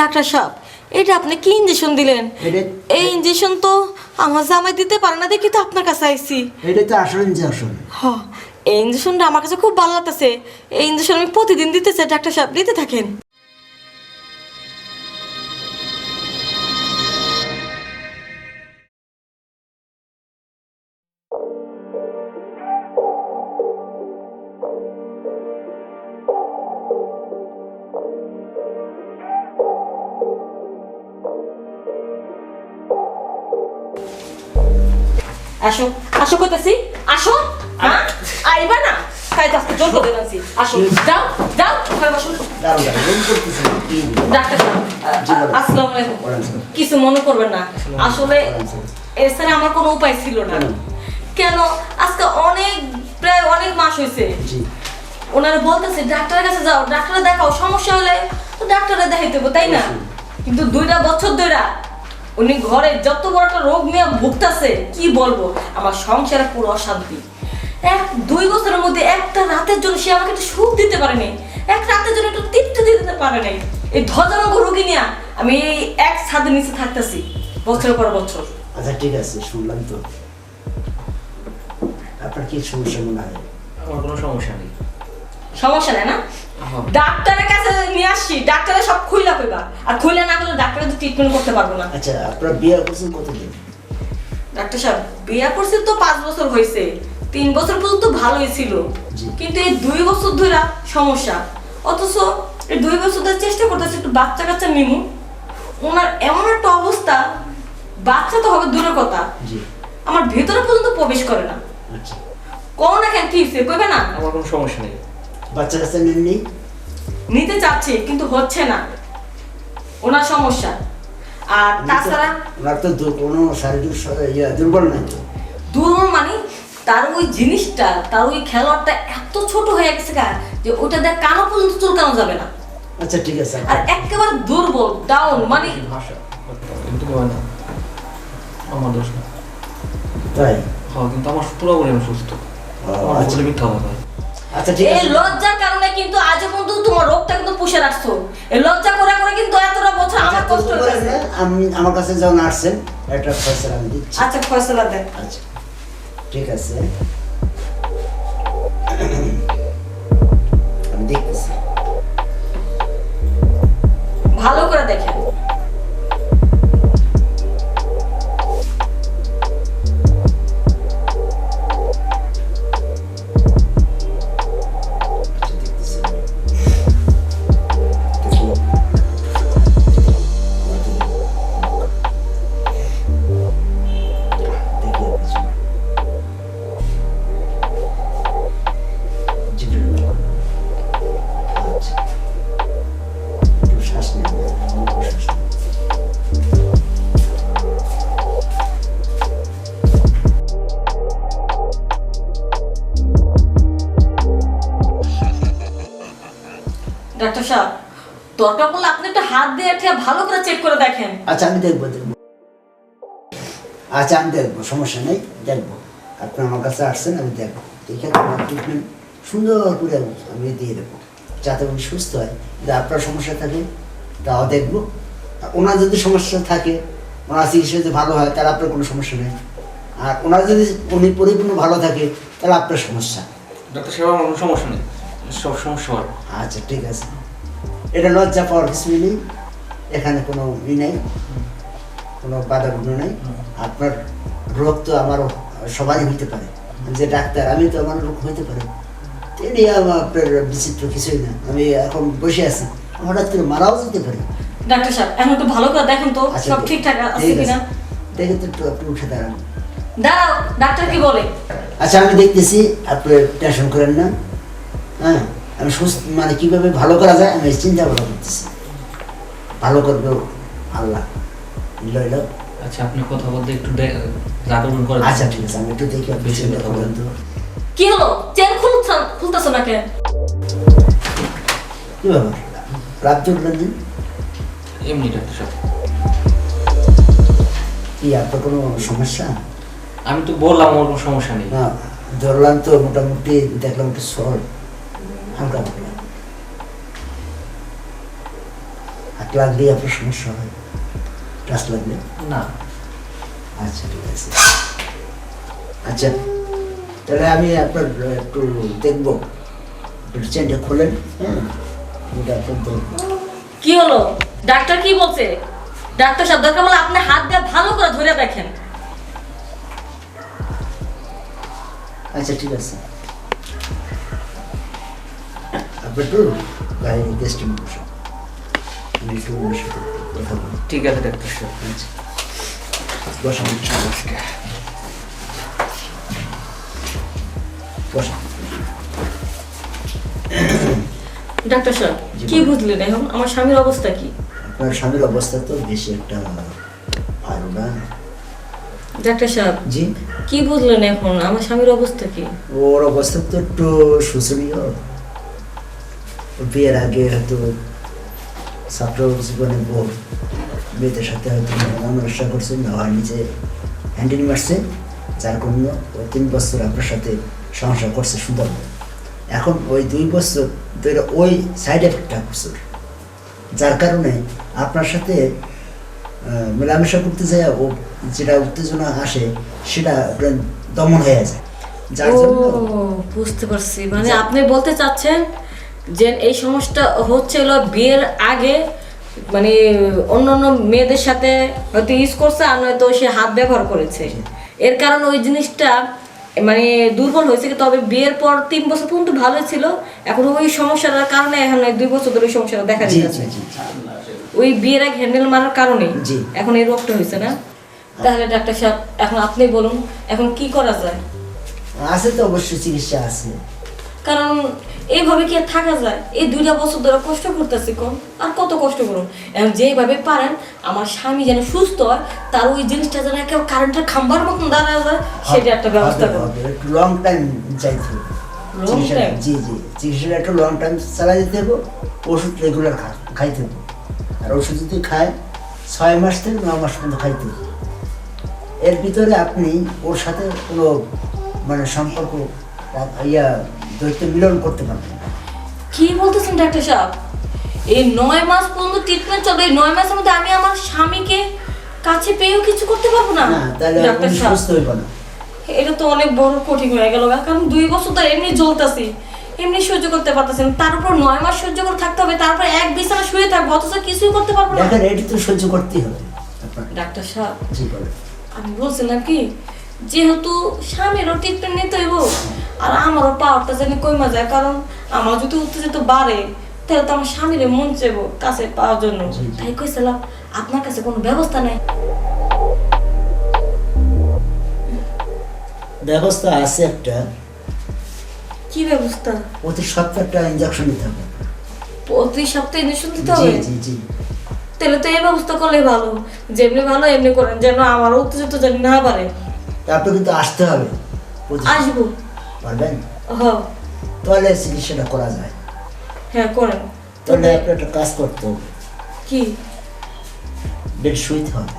Doctor সাহেব এটা আপনি কি ইঞ্জেকশন দিলেন? এই ইঞ্জেকশন তো আমার জামাই দিতে পারে না দেখি তো আপনার কাছে আইছি। এটা তো আসল ইঞ্জেকশন হ্যাঁ এই ইঞ্জেকশনটা আমার কাছে খুব ভালো লাগতেছে। এই ইঞ্জেকশন আমি প্রতিদিন দিতে চাই ডাক্তার সাহেব দিতে থাকেন। আসো আসো কইতাছি আসো আইবা না। তাই তো জোর করে দিলামছি আসো যাও যাও ঘরে বসো। ডাক্তার। আসসালামু আলাইকুম। কিছু মনে করবেন না। আসলে। এছাড়া আমার কোনো উপায় ছিল না। কেন? আজকে অনেক প্রায় অনেক মাস হয়েছে জি। ওনারা বলতেছে ডাক্তারের কাছে যাও ডাক্তারে দেখাও সমস্যা হলে তো ডাক্তারে দেখাইতে তাই না? কিন্তু দুইটা বছর ধরে উনি ঘরে যত বড় একটা রোগ নিয়ে ভুগতেছে কি বলব? আমার সংসারে পুরো অশান্তি। এক দুই বছরের মধ্যে একটা রাতের জন্য সে আমাকে একটু সুখ দিতে পারেনি এক রাতের জন্য একটু তৃপ্তি দিতে পারে নাই। এই ধ্বজাঙ্গ রোগী নিয়ে আমি এই এক ছাদের নিচে থাকতেছি বছরের পর বছর। আচ্ছা ঠিক আছে শুনলাম তো। আপনার কি সমস্যা মনে হয়? আমার কোনো সমস্যা নেই। সমস্যা নেই না। ডাক্তারের কাছে নিয়ে আসছি ডাক্তারে সব খুইলা কইবা। আর খুইলা না করলে ডাক্তারে তো ট্রিটমেন্ট করতে পারব না। আচ্ছা আপনার বিয়ে করছেন কতদিন? ডাক্তার সাহেব বিয়া করছে তো পাঁচ বছর হয়েছে তিন বছর পর্যন্ত ভালোই ছিল। কিন্তু এই দুই বছর ধরে সমস্যা। অথচ এই দুই বছর ধরে চেষ্টা করতেছে একটু বাচ্চা কাচ্চা নিমু। ওনার এমন একটা অবস্থা বাচ্চা তো হবে দূরের কথা। আমার ভেতরে পর্যন্ত প্রবেশ করে না। আচ্ছা। কোন না কেন কি হয়েছে কইবে না? আমার কোনো সমস্যা নেই। বাচ্চা কাচ্চা নেননি নিতে চাচ্ছে কিন্তু হচ্ছে না। ওনার সমস্যা। আর তাছাড়া ওনার তো দু- কোনো শারীরিক স- ইয়ে দুর্বল নাই তো? দুর্বল মানে তার ওই জিনিসটা তার ওই খেলোয়াড়টা এত ছোট হয়ে গেছে গা যে ওটা দেখ কানো পর্যন্ত চুলকানো যাবে না। আচ্ছা ঠিক আছে। আর একেবারে দুর্বল ডাউন মানে ভাষা কিন্তু হয় না আমার দোষ না তাই? হ্যাঁ কিন্তু আমার পুরোপুরি আমি সুস্থ। ও, আমার আচ্ছা। বলে মিথ্যা কথা। আচ্ছা ঠিক এই আছে। লজ্জার কারণে কিন্তু আজ পর্যন্ত তোমার রোগটা কিন্তু পুষে রাখছো। এই লজ্জা করে করে কিন্তু এতটা বছর আচ্ছা, আমার কষ্ট হয়েছে আমি আমার কাছে যখন আসছেন একটা ফয়সালা আমি দিচ্ছি। আচ্ছা ফয়সালা দেন। আচ্ছা ঠিক আছে। আমি দেখতেছি। ঠিক ভালো করে চেক করে দেখেন। আচ্ছা আমি দেখব দেখব। আচ্ছা আমি দেখব সমস্যা নেই দেখব। আপনি আমার কাছে আসছেন আমি দেখব। দেখে তোমার ট্রিটমেন্ট সুন্দর করে আমি দিয়ে দেবো যাতে উনি সুস্থ হয়। যদি আপনার সমস্যা থাকে তাও দেখব। ওনার যদি সমস্যা থাকে ওনার চিকিৎসা যদি ভালো হয় তাহলে আপনার কোনো সমস্যা নেই। আর ওনার যদি উনি পরিপূর্ণ ভালো থাকে তাহলে আপনার সমস্যা। ডাক্তার সাহেব আমার কোনো সমস্যা নেই। সব সমস্যা আচ্ছা ঠিক আছে। এটা লজ্জা পাওয়ার কিছুই নেই। এখানে কোনো ই নেই কোনো বাধা বিঘ্ন নেই। আপনার রোগ তো আমারও সবারই হইতে পারে। যে ডাক্তার আমি তো আমার রোগ হইতে পারে। এটি আমার আপনার বিচিত্র কিছুই না। আমি এখন বসে আছি। হঠাৎ করে মারাও যেতে পারি। ডাক্তার সাহেব এখন একটু ভালো করে দেখেন তো আচ্ছা, সব ঠিক- ঠিকঠাক আছে কিনা? দেখে তো একটু আপনি উঠে দাঁড়ান। দাঁড়াও ডাক্তার কি বলে? আচ্ছা আমি দেখতেছি আপনি টেনশন করেন না। হ্যাঁ আমি সুস্থ মানে কীভাবে ভালো করা যায় আমি চিন্তা ভাবনা করতেছি। ভালো করবে আল্লাহ। লইল আচ্ছা আপনি কথা বলতে একটু জাগরণ করে আচ্ছা ঠিক আছে আমি একটু দেখি বেশি কথা করেন বলেন। তো। কি হলো? চেন খুলছ খুলতেছো না কেন কি ব্যাপার? রাত জুটলেন দিন এমনি ডাক্তার সাহেব। কি আপনার কোনো সমস্যা? আমি তো বললাম আমার কোনো সমস্যা নেই। না ধরলাম তো মোটামুটি দেখলাম একটু সর হালকা হালকা আর লাগলেই আপনার সমস্যা হয়? টাচ লাগলে না। আচ্ছা ঠিক আছে। আচ্ছা তাহলে আমি আপনার একটু দেখব। একটু চেনটা খোলেন হ্যাঁ? দেখব কি হলো? ডাক্তার কি বলছে? ডাক্তার সাহেব দরকার বলে আপনি হাত দিয়ে ভালো করে ধরে দেখেন। আচ্ছা ঠিক আছে। আপনি একটু বাইরে গেস্টে বসুন। ঠিক আছে ডাক্তার সাহেব আচ্ছা। বসুন বসুন ডাক্তার সাহেব কি বুঝলেন এখন? আমার স্বামীর অবস্থা কি? আপনার স্বামীর অবস্থা তো বেশি একটা ভালো না। ডাক্তার সাহেব জি? কি বুঝলেন এখন? আমার স্বামীর অবস্থা কি? ওর অবস্থা তো একটু শোচনীয়। বিয়ের আগে হয়তো ছাত্র জীবনে মেয়েদের সাথে হয়তো করছে না হয় নিজে হ্যান্ডেল মারছে যার জন্য ওই তিন বছর আপনার সাথে সংসার করছে সুন্দর। এখন ওই দুই বছর ধরে ওই সাইড এফেক্টটা ওর। যার কারণে আপনার সাথে মেলামেশা করতে যায় ও যেটা উত্তেজনা আসে সেটা দমন হয়ে যায়। যার জন্য বুঝতে পারছি। মানে আপনি বলতে চাচ্ছেন যে এই সমস্যাটা হচ্ছে হলো বিয়ের আগে মানে অন্যান্য মেয়েদের সাথে হয়তো ইউজ করছে আর নয়তো সে হাত ব্যবহার করেছে। এর কারণে ওই জিনিসটা মানে দুর্বল হয়েছে তবে বিয়ের পর তিন বছর পর্যন্ত ভালো ছিল। এখন ওই সমস্যাটার কারণে এখন দুই বছর ধরে ওই সমস্যাটা দেখা জি ওই বিয়ের আগে হ্যান্ডেল মারার কারণে। এখন এই রোগটা হয়েছে না? তাহলে ডাক্তার সাহেব এখন আপনি বলুন এখন কি করা যায়? আছে তো অবশ্যই চিকিৎসা আছে। কারণ এইভাবে কি আর থাকা যায়? এই দুইটা বছর ধরে কষ্ট করতেছি কম। আর কত কষ্ট করুন এখন যেভাবে পারেন আমার স্বামী যেন সুস্থ হয় তার ওই জিনিসটা যেন একেবারে কারেন্টের খাম্বার মতন দাঁড়া যায় সেটা একটা ব্যবস্থা করুন। একটু লং টাইম যাইতে জি জি। চিকিৎসাটা একটু লং টাইম চালাই যেতে হবে ওষুধ রেগুলার খাইতে হবে। আর ওষুধ যদি খায় ছয় মাস থেকে ন মাস পর্যন্ত খাইতে হবে। এর ভিতরে আপনি ওর সাথে কোনো মানে সম্পর্ক ইয়া দৈত্য মিলন করতে পারবেন না। কি বলতেছেন ডাক্তার সাহেব? এই নয় মাস পর্যন্ত ট্রিটমেন্ট চলবে এই নয় মাসের মধ্যে আমি আমার স্বামীকে কাছে পেয়েও কিছু করতে পারব না? না তাহলে ডাক্তার আপনি সাহেব সুস্থ হইব না। এটা তো অনেক বড় কঠিন হয়ে গেল কারণ দুই বছর তো এমনি জ্বলতাছি এমনি সহ্য করতে পারতেছেন তার উপর নয় মাস সহ্য করে থাকতে হবে তারপর এক বিছানা শুয়ে থাকব অথচ কিছুই করতে পারব না। দেখেন এটি তো সহ্য করতেই হবে। ডাক্তার সাহেব জি বলেন। আমি বলছিলাম কি যেহেতু স্বামীরও ট্রিটমেন্ট নিতে হইব আর আমারও পাওয়ারটা যেন কমা যায় কারণ আমার যদি উত্তেজিত বাড়ে তাহলে তো আমার স্বামীরে মন চাইব কাছে পাওয়ার জন্য। জি, জি। তাই কইছিলাম আপনার কাছে কোনো ব্যবস্থা নাই। ব্যবস্থা আছে একটা। কি ব্যবস্থা? অতি সত্তর একটা ইঞ্জেকশন নিতে হবে। প্রতি সপ্তাহে ইঞ্জেকশন দিতে জি হবে? জি জি তাহলে তো এই ব্যবস্থা করলে ভালো। যেমনি ভালো এমনি করেন যেন আমার উত্তেজিত যেন না পারে। তারপর কিন্তু আসতে হবে। আসব। পারবেন হ তাহলে চিকিৎসাটা করা যায় হ্যাঁ করেন তাহলে তবে আপনি একটা কাজ করতে হবে কি বেড শুইতে হবে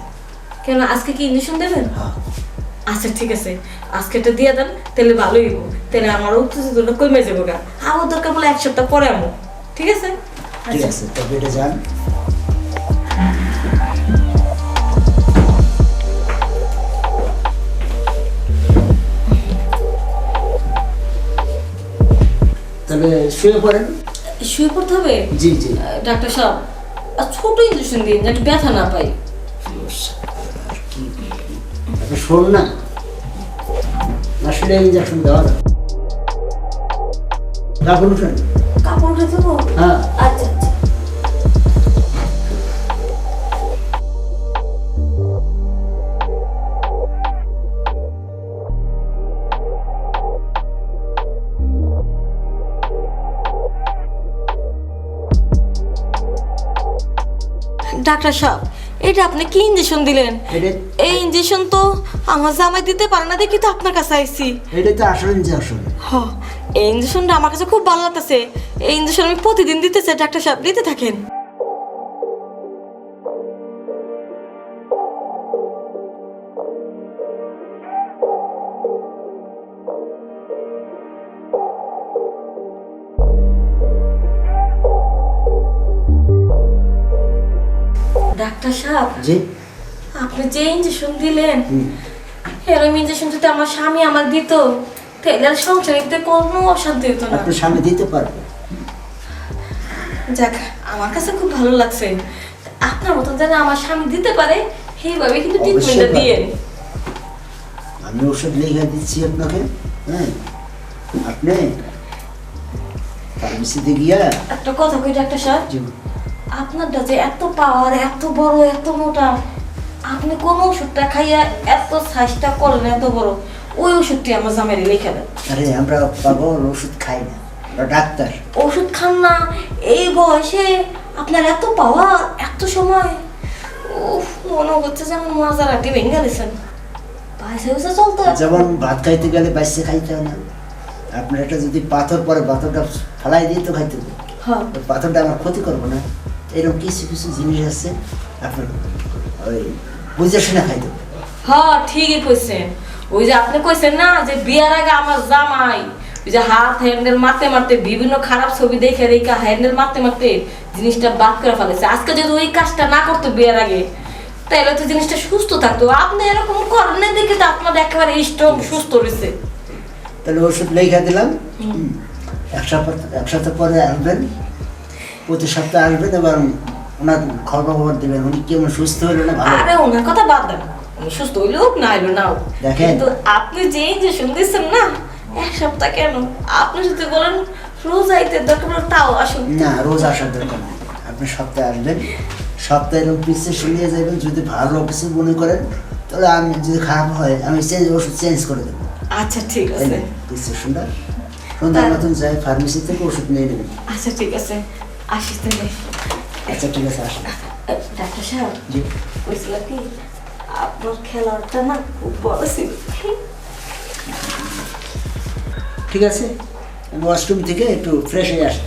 কেন আজকে কি ইঞ্জেকশন দেবেন? হ্যাঁ। আচ্ছা ঠিক আছে। আজকে এটা দিয়ে দেন তাহলে ভালোই হইব। তাহলে আমার উত্তেজিতটা কমে যাব গা। আবার দরকার বলে এক সপ্তাহ পরে আমো। ঠিক আছে? ঠিক আছে তো বেডে যান। শুয়ে পড়েন? শুয়ে পড়তে হবে? জি জি। ডাক্তার সাহেব আর ছোট ইঞ্জেকশন দিন যাতে ব্যথা না পাই। শোন না। আসলে ইঞ্জেকশন দেওয়া কাপড় উঠেন। কাপড় উঠে দেবো হ্যাঁ। ডাক্তার সাহেব এটা আপনি কি ইঞ্জেকশন দিলেন? এই ইঞ্জেকশন তো আমার জামাই দিতে পারে না দেখি তো আপনার কাছে আইছি। এটা তো আসল ইঞ্জেকশন হ এই ইঞ্জেকশনটা আমার কাছে খুব ভালো লাগতেছে। এই ইঞ্জেকশন আমি প্রতিদিন দিতেছে ডাক্তার সাহেব দিতে থাকেন। ডাক্তার সাহেব? জি। আপনি যে ইঞ্জেকশন দিলেন হুম। ইঞ্জেকশন যদি আমার স্বামী আমার দিত তাহলে আর সংসারিতে কোনো অশান্তি হতো না। আপনার সামনে দিতে পারব। যাক আমার কাছে খুব ভালো লাগছে। আপনার মতন যেন আমার স্বামী দিতে পারে সেইভাবে কিন্তু ট্রিটমেন্টটা। দিয়েন আমি ওষুধ লিখে দিচ্ছি আপনাকে হ্যাঁ? আপনি ফার্মেসিতে গিয়া একটা কথা কই ডাক্তার সাহেব? আপনারটা যে এত পাওয়ার এত বড় এত মোটা আপনি কোন ওষুধটা খাইয়া এত সাইজটা করলেন এত বড় ওই ওষুধটি আমার জামাইরে লিখে দেন। আরে আমরা ওর ওষুধ খাই না আমরা ডাক্তার। ওষুধ খান না এই বয়সে আপনার এত পাওয়ার এত সময় উফ মনে হচ্ছে যেন মাজার আটি ভেঙে গেছেন। পয়সা পয়সা চলতে। যেমন ভাত খাইতে গেলে বাইসে খাইতে হয় না। আপনার একটা যদি পাথর পরে পাথরটা ফেলাই দিয়ে তো খাইতে হ্যাঁ। পাথরটা আমার ক্ষতি করব না। এরকম কিছু কিছু জিনিস আছে আপনার ওই বুঝে শুনে খাইতে হ্যাঁ ঠিকই কইছেন। ওই যে আপনি কইছেন না যে বিয়ার আগে আমার জামাই ওই যে হাত হ্যান্ডেল মারতে মারতে বিভিন্ন খারাপ ছবি দেখে দেখে হ্যান্ডেল মারতে মারতে জিনিসটা বাদ করে ফেলেছে। আজকে যদি ওই কাজটা না করতো বিয়ের আগে তাহলে তো জিনিসটা সুস্থ থাকতো। আপনি এরকম করেন দেখে তো আপনার একেবারে স্ট্রং সুস্থ রয়েছে। তাহলে ওষুধ লেখা দিলাম। এক সপ্তাহ এক সপ্তাহ পরে আসবেন। প্রতি সপ্তাহে আসবেন এবং ওনার খবর খবর দেবেন। উনি কেমন সুস্থ হলো না ভালো? আরে ওনার কথা বাদ দেন। উনি সুস্থ হইলে হোক না হইল না দেখেন। কিন্তু আপনি যে যে শুনতেছেন না এক সপ্তাহ কেন? আপনি যদি বলেন রোজ আইতে দরকার তাও আসুন। না রোজ আসার দরকার নেই। আপনি সপ্তাহে আসবেন। সপ্তাহে এরকম পিসে শুনিয়ে যাবেন যদি ভালো কিছু মনে করেন তাহলে আমি যদি খারাপ হয় আমি চেঞ্জ ওষুধ চেঞ্জ করে দেবো। আচ্ছা ঠিক আছে। পিসে শুনলে সন্ধ্যার মতন যাই ফার্মেসি থেকে ওষুধ নিয়ে নেবেন। আচ্ছা ঠিক আছে। আসিস তুমি আচ্ছা ঠিক আছে আসুন ডাক্তার সাহেব জি। বুঝল কি? আপনার খেলোয়াড়টা না খুব বড় ছিল। ঠিক আছে। আমি ওয়াশরুম থেকে একটু ফ্রেশ হয়ে আসি।